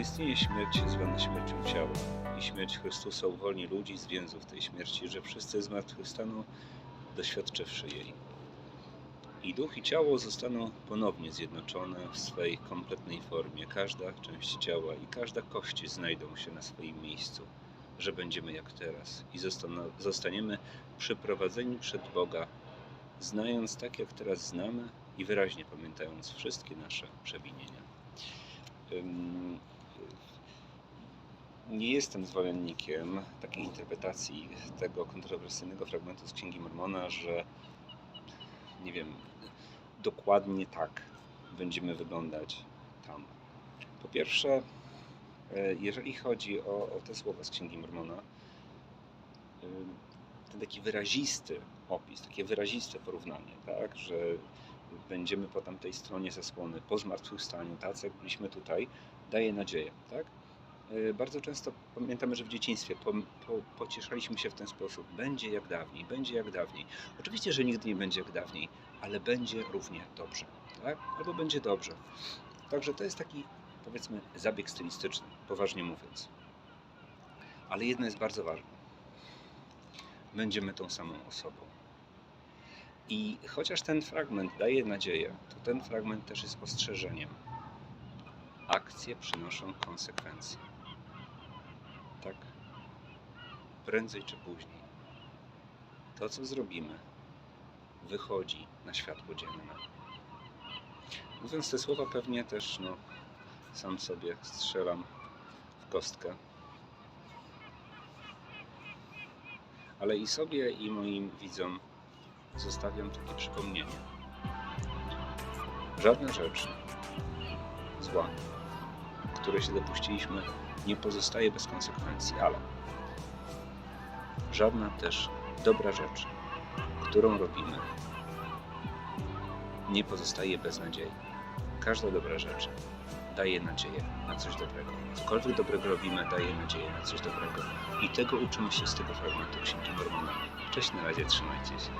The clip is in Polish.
istnieje śmierć zwana śmiercią ciała i śmierć Chrystusa uwolni ludzi z więzów tej śmierci, że wszyscy zmartwychwstaną, doświadczywszy jej. I duch i ciało zostaną ponownie zjednoczone w swej kompletnej formie. Każda część ciała i każda kość znajdą się na swoim miejscu, że będziemy jak teraz i zostaniemy przyprowadzeni przed Boga, znając tak, jak teraz znamy i wyraźnie pamiętając wszystkie nasze przewinienia. Nie jestem zwolennikiem takiej interpretacji tego kontrowersyjnego fragmentu z Księgi Mormona, że nie wiem, dokładnie tak będziemy wyglądać tam. Po pierwsze, e, jeżeli chodzi o, o te słowa z Księgi Mormona, ym, ten taki wyrazisty opis, takie wyraziste porównanie, tak, że będziemy po tamtej stronie zasłony, po zmartwychwstaniu, tacy jak byliśmy tutaj, daje nadzieję, tak? E, Bardzo często pamiętamy, że w dzieciństwie po, po, pocieszaliśmy się w ten sposób. Będzie jak dawniej, będzie jak dawniej. Oczywiście, że nigdy nie będzie jak dawniej, ale będzie równie dobrze, tak? Albo będzie dobrze. Także to jest taki, powiedzmy, zabieg stylistyczny, poważnie mówiąc. Ale jedno jest bardzo ważne. Będziemy tą samą osobą. I chociaż ten fragment daje nadzieję, to ten fragment też jest ostrzeżeniem. Akcje przynoszą konsekwencje. Tak? Prędzej czy później. To, co zrobimy, wychodzi na światło dzienne. Mówiąc te słowa, pewnie też no, sam sobie strzelam w kostkę. Ale i sobie, i moim widzom zostawiam takie przypomnienie. Żadna rzecz zła, której się dopuściliśmy, nie pozostaje bez konsekwencji, ale żadna też dobra rzecz, którą robimy, nie pozostaje bez nadziei. Każda dobra rzecz daje nadzieję na coś dobrego. Cokolwiek dobrego robimy, daje nadzieję na coś dobrego. I tego uczymy się z tego fragmentu Księgi Mormona. Cześć, na razie, trzymajcie się.